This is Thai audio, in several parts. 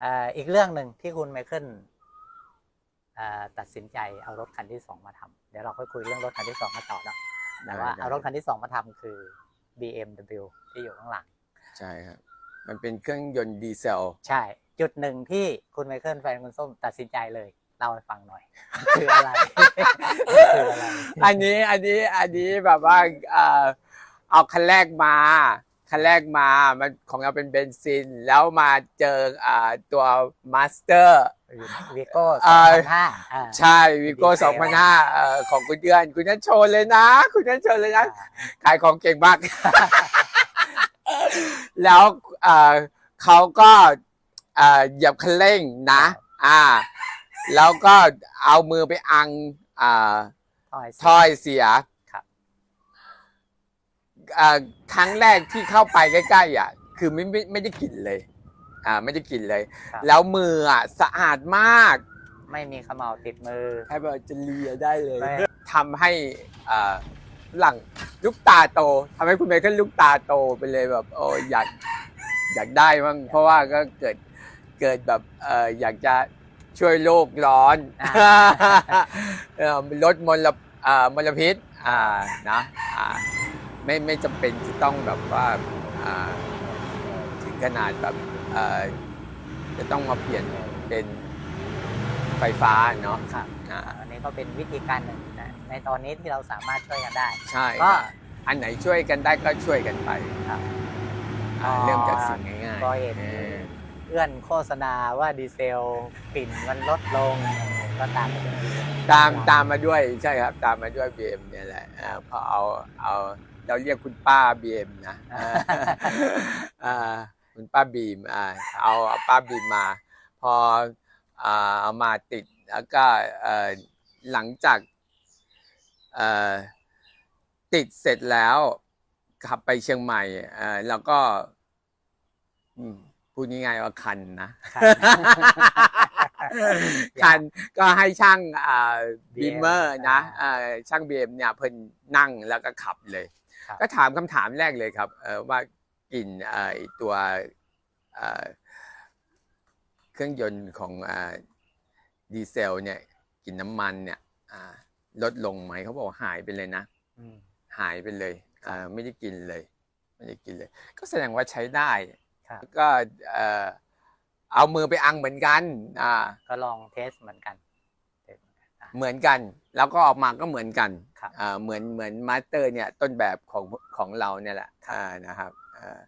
เอ่ออีกเรื่องหนึ่งที่คุณไมเคิลเอ่อตัดสินใจเอารถคันที่สองมาทำเดี๋ยวเราค่อยคุยเรื่องรถคันที่สองมาต่อเนอะแต่ว่าได้ได้เอารถคันที่สองมาทำคือ BMW ที่อยู่ข้างหลัง ใช่ครับ มันเป็นเครื่องยนต์ดีเซล ใช่ จุดหนึ่งที่คุณไมเคิลแฟนคุณส้มตัดสินใจเลยเล่าให้ฟังหน่อย คืออะไรคืออะไรอันนี้อันนี้อันนี้แบบว่าเอ่อเอาคันแรกมา คันแรกมามันของเราเป็นเบนซิน แล้วมาเจออ่าตัวมาสเตอร์ วีโก้สเอ่องอพันห้าใช่วีโก้ดีเซลสองพันห้าของคุณเดือน คุณนั่นโชว์เลยนะ คุณนั่นโชว์เลยนะ ขายของเก่งมาก แล้วเอ่อเขาก็เอ่อเหยียบคันเร่งนะ อ่า แล้วก็เอามือไปอังอ่าถ้อย ถ้อยเสียครับ อ่าครั้งแรกที่เข้าไปใกล้ๆอะ คือไม่ไม่ไม่ได้กลิ่นเลย อ่า ไม่ได้กลิ่นเลย ครับ แล้วมืออะสะอาดมากไม่มีเขมเหลาติดมือแทบว่าจะเลียได้เลยไม่ทำให้อ่าหลังลูกตาโตทำให้คุณเมย์ก็ลูกตาโตไปเลยแบบ โอ้อยากอยากได้มั้งเพราะว่าก็เกิดเกิดแบบเอออยากจะช่วยโลกร้อนอ่า เอ่อลดมลอ่ามลพิษอ่านะอ่า ไม่ไม่จำเป็นจะต้องแบบว่าอ่าถึงขนาดแบบเอ่อจะต้องมาเปลี่ยนเป็นไฟฟ้าเนาะครับอ่าอันนี้ก็เป็นวิธีการหนึ่งนะในตอนนี้ที่เราสามารถช่วยกันได้ ใช่ก็ครับอันไหนช่วยกันได้ก็ช่วยกันไปครับอ่าอ๋อเริ่มจากสิ่งง่ายก็เห็นเออเอื้อนโฆษณาว่าดีเซลกลิ่นมันลดลงก็ตามไปเป็นตามตามมาด้วยใช่ครับ ตามมาด้วย BM เนี่ยแหละอ่าพอเอาเอา เราเรียกคุณป้า BM นะอ่าอ่าคุณป้าบีมอ่าเอาเอาป้าบีมมา พออ่าเอามาติดแล้วก็เอ่อหลังจากเอ่อติดเสร็จแล้วขับไปเชียงใหม่เอ่อแล้วก็อืมพูดง่ายๆว่าคันนะครับคันก็ให้ช่างอ่า BM บีเมอร์นะอ่าช่างบีเอ็มเนี่ยเพิ่นนั่งแล้วก็ขับเลยครับ ก็ถามคำถามแรกเลยครับเอ่อว่ากลิ่นเอ่อไอ้ตัวเอ่อเครื่องยนต์ของอ่าดีเซลเนี่ยกลิ่นน้ำมันเนี่ยอ่าลดลงไหมเขาบอกว่าหายไปเลยนะอืมหายไปเลยอ่าไม่ได้กินเลย ไม่ได้กินเลย ก็แสดงว่าใช้ได้ครับก็เอ่อเอามือไปอังเหมือนกันอ่าก็ลองเทสเหมือนกันเทส เหมือนกันอะเหมือนกัน แล้วก็ออกมาก็เหมือนกันครับอ่าเหมือนเหมือนมาสเตอร์ เนี่ย ต้นแบบของของเราเนี่ยแหละอ่านะครับอ่า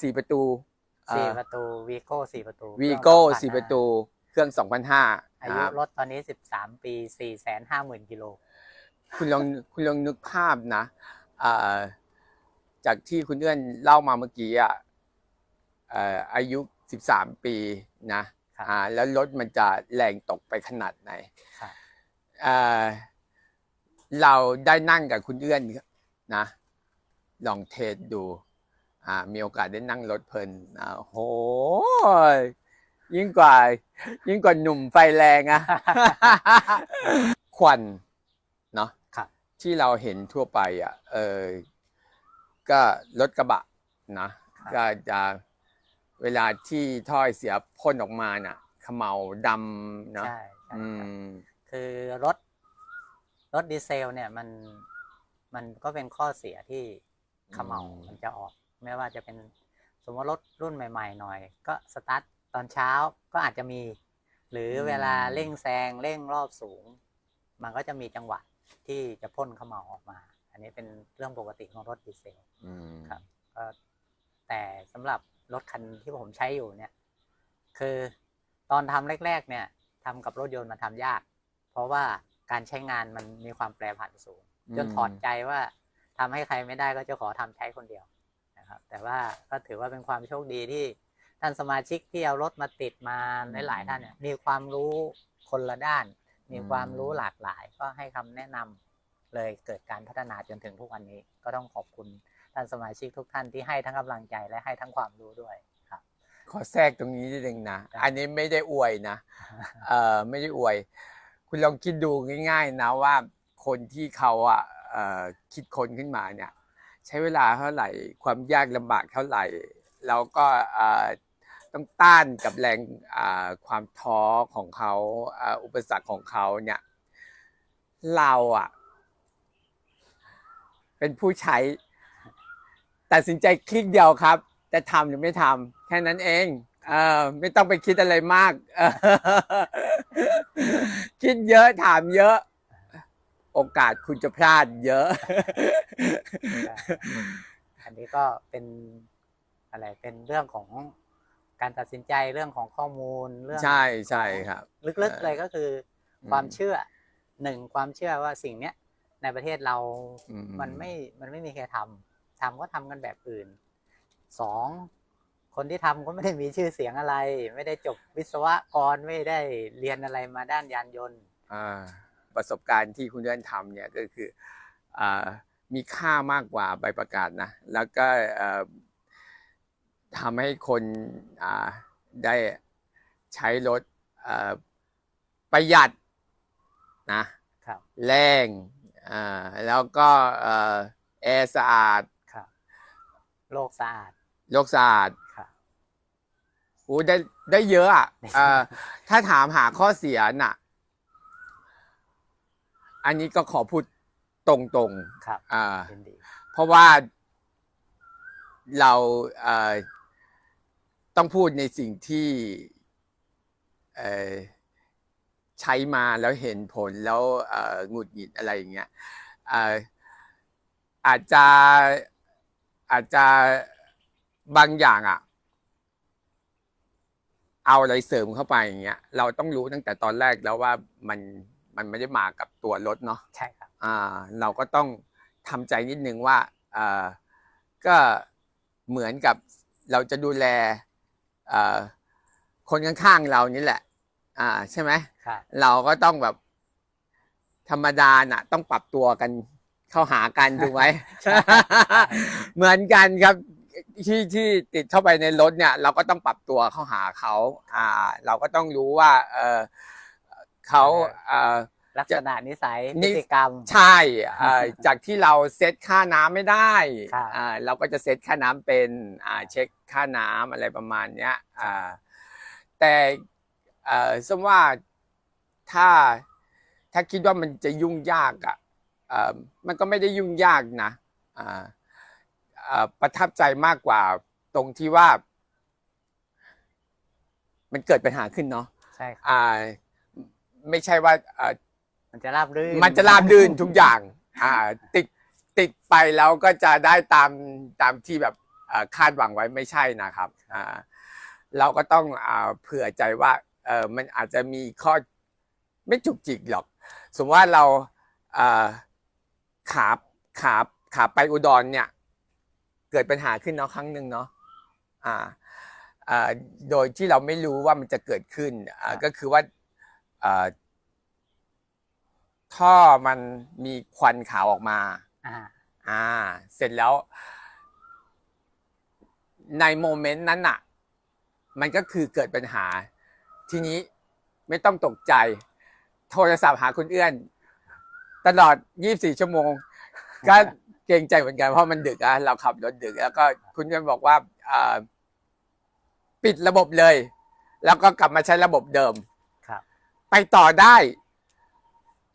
สี่ประตูสี่ประตูวีโก้สี่ประตูวีโก้เครื่องสี่2,500ประตู เครื่องสองพันห้าอายุรถตอนนี้สิบสามปีสี่แสนห้าหมื่นกิโลคุณลองคุณลองนึกภาพนะอ่าจากที่คุณเอื้อนเล่ามาเมื่อกี้อะเอ่ออายุสิบสามปีนะครับ อ่าแล้วรถมันจะแรงตกไปขนาดไหนครับเอ่อเราได้นั่งกับคุณเอื้อนนะลองเทสดูอ่ามีโอกาสได้นั่งรถเพลินอ่าโหยิ่งกว่า ยิ่งกว่าหนุ่มไฟแรงอะควันเนาะครับที่เราเห็นทั่วไปอะเออก็รถกระบะนะครับก็จะ เวลาที่ถ้อยเสียพ่นออกมาน่ะเขมเหลาดำเนาะใช่ใช่อืครับม คือรถรถดีเซลเนี่ยมันมันก็เป็นข้อเสียที่เขมเหลาอืม มันจะออก ไม่ว่าจะเป็นสมมติรถรุ่นใหม่ ๆ หน่อย ก็สตาร์ทตอนเช้าก็อาจจะมี หรือเวลาเร่งแซงเร่งรอบสูง มันก็จะมีจังหวะที่จะพ่นเขมเหลาออกมา อันนี้เป็นเรื่องปกติของรถดีเซล อืม ครับ ก็แต่สำหรับ รถคันที่ผมใช้อยู่เนี่ย คือตอนทำแรก ๆ เนี่ยทำกับรถยนต์มันทำยาก เพราะว่าการใช้งานมันมีความแปรผันสูง จนถอดใจว่าทำให้ใครไม่ได้ก็จะขอทำใช้คนเดียวนะครับ แต่ว่าก็ถือว่าเป็นความโชคดีที่ท่านสมาชิกที่เอารถมาติดมาหลายๆท่านเนี่ยมีความรู้คนละด้าน มีความรู้หลากหลาย ก็ให้คำแนะนำเลยเกิดการพัฒนาจนถึงทุกวันนี้ ก็ต้องขอบคุณ ท่านสมาชิกทุกท่านที่ให้ทั้งกำลังใจและให้ทั้งความรู้ด้วยครับ ขอแทรกตรงนี้นิดนึงนะครับอันนี้ไม่ได้อวยนะเอ่อไม่ได้อวย คุณลองคิดดูง่าย ๆ นะว่าคนที่เขาอะเอ่อคิดค้นขึ้นมาเนี่ย ใช้เวลาเท่าไหร่ความยากลำบากเท่าไหร่ แล้วก็เอ่อต้องต้านกับแรงอ่าความท้อของเขาอ่าอุปสรรคของเขาเนี่ยเราอะเป็นผู้ใช้ ตัดสินใจคลิกเดียวครับ จะทำหรือไม่ทำแค่นั้นเองเออไม่ต้องไปคิดอะไรมากเออคิดเยอะถามเยอะ โอกาสคุณจะพลาดเยอะ อันนี้ก็เป็นอะไรเป็นเรื่องของการตัดสินใจเรื่องของข้อมูลเรื่องใช่ใช่ครับ ลึกๆเลยก็คืออมความเชื่อหนึ่งความเชื่อว่าสิ่งเนี้ยในประเทศเราอืมันไม่มันไม่มีใครทำ ทำก็ทำกันแบบอื่นสองคนที่ทำก็ไม่ได้มีชื่อเสียงอะไร ไม่ได้จบวิศวกรไม่ได้เรียนอะไรมาด้านยานยนต์อ่าประสบการณ์ที่คุณเดินทำเนี่ยก็คืออ่ามีค่ามากกว่าใบประกาศนะ แล้วก็เอ่อทำให้คนอ่าได้ใช้รถเอ่อประหยัดนะครับแรงอ่าแล้วก็เอ่อแอร์สะอาดครับ โลกสะอาดโลกสะอาดครับโอ้ได้ได้เยอะอะเอ่อถ้าถามหาข้อเสียน่ะ อันนี้ก็ขอพูดตรงๆครับอ่า ยินดี เพราะว่าเราเอ่อต้องพูดในสิ่งที่เอ่อใช้มาแล้วเห็นผลแล้วเอ่อหงุดหงิดอะไรอย่างเงี้ยเอ่ออาจจะ อาจจะบางอย่างอะ เอาอะไรเสริมเข้าไปอย่างเงี้ย เราต้องรู้ตั้งแต่ตอนแรกแล้วว่ามันมันไม่ได้มากับตัวรถเนาะใช่ครับ อ่า เราก็ต้องทำใจนิดนึงว่าอ่าก็เหมือนกับเราจะดูแลอ่าคนข้างๆเรานี่แหละ อ่า ใช่ไหม ครับ เราก็ต้องแบบธรรมดาน่ะ ต้องปรับตัวกัน เข้าหากันถูกไหมเหมือนกันครับที่ที่ติดเข้าไปในรถเนี่ย เราก็ต้องปรับตัวเข้าหาเขาอ่า เราก็ต้องรู้ว่า เออเขาเอ่อลักษณะนิสัยนิพฤติกรรม ใช่เอ่อจากที่เราเซตค่าน้ำไม่ได้ครับอ่าเราก็จะเซตค่าน้ำเป็นอ่าเช็คค่าน้ำอะไรประมาณเนี้ยอ่าแต่เอ่อสมว่าถ้าถ้าคิดว่ามันจะยุ่งยากอะเอ่อ มันก็ไม่ได้ยุ่งยากนะอ่าเอ่อประทับใจมากกว่าตรงที่ว่า มันเกิดปัญหาขึ้นเนาะใช่ครับอ่าไม่ใช่ว่าอ่ามันจะราบรื่นมันจะราบรื่นทุกอย่าง อ่า ติดติดไปแล้วก็จะได้ตามตามที่แบบอ่าคาดหวังไว้ไม่ใช่นะครับอ่าเราก็ต้องอ่าเผื่อใจว่าเออมันอาจจะมีข้อไม่จุกจิกหรอก สมมติว่าเราอ่า ขาขาขาไปอุดรเนี่ย เกิดปัญหาขึ้นเนาะครั้งหนึ่งเนาะอ่าอ่าโดยที่เราไม่รู้ว่ามันจะเกิดขึ้นอ่าก็คือว่าอ่าท่อมันมีควันขาวออกมา อ่า อ่า เสร็จแล้ว ในโมเมนต์นั้นน่ะ มันก็คือเกิดปัญหา ทีนี้ไม่ต้องตกใจ โทรศัพท์หาคุณเอื้อน ตลอด 24 ชั่วโมง ก็เกรงใจเหมือนกันเพราะมันดึกอะเราขับรถดึก แล้วก็คุณเอื้อนบอกว่าอ่าปิดระบบเลย แล้วก็กลับมาใช้ระบบเดิมครับ ไปต่อได้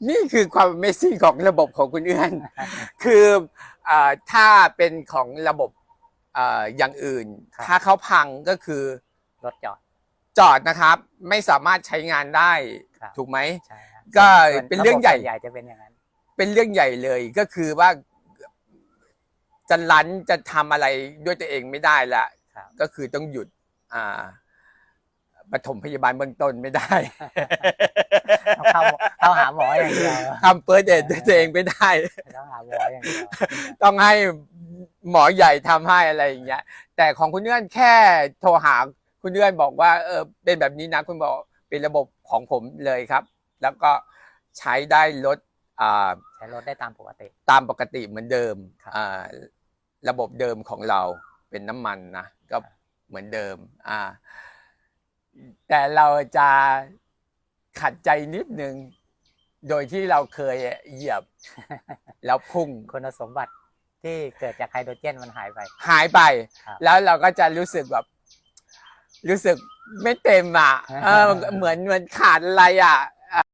นี่คือความ Amazing ของระบบของคุณเอื้อน คืออาถ้าเป็นของระบบอาอย่างอื่น ครับ ถ้าเขาพังก็คือ รถจอด จอดนะครับ ไม่สามารถใช้งานได้ ครับ ถูกไหม ใช่ครับก็ส่วเป็นเรื่องใหญ่ะบบส่วนใหญ่จะเป็นอย่างนั้น เป็นเรื่องใหญ่เลยก็คือว่าจะลันจะทำอะไรด้วยตัวเองไม่ได้ละครับ ก็คือต้องหยุด อ่าปฐมพยาบาลเบื้องต้นไม่ได้ต้องเข้าเข้าหาหมออย่างเดียวทำเปิดเดทด้วยตัวเองไม่ได้ ต้องหาหมออย่างเดียวต้องให้หมอใหญ่ทำให้อะไรอย่างเงี้ย แต่ของคุณเลื่อนแค่โทรหาคุณเลื่อนบอกว่าเออเป็นแบบนี้นะคุณบอกเป็นระบบของผมเลยครับ แล้วก็ใช้ได้ลด อ่าใช้รถได้ตามปกติ ตามปกติเหมือนเดิมครับอ่าระบบเดิมของเราเป็นน้ำมันนะก็เหมือนเดิมอ่าแต่เราจะขัดใจนิดนึง โดยที่เราเคยเหยียบ แล้วพุ่งคุณสมบัติที่เกิดจากไฮโดรเจนมันหายไป หายไปครับแล้วเราก็จะรู้สึกแบบ รู้สึกไม่เต็มอะเออเหมือนเหมือนขาดอะไรอะ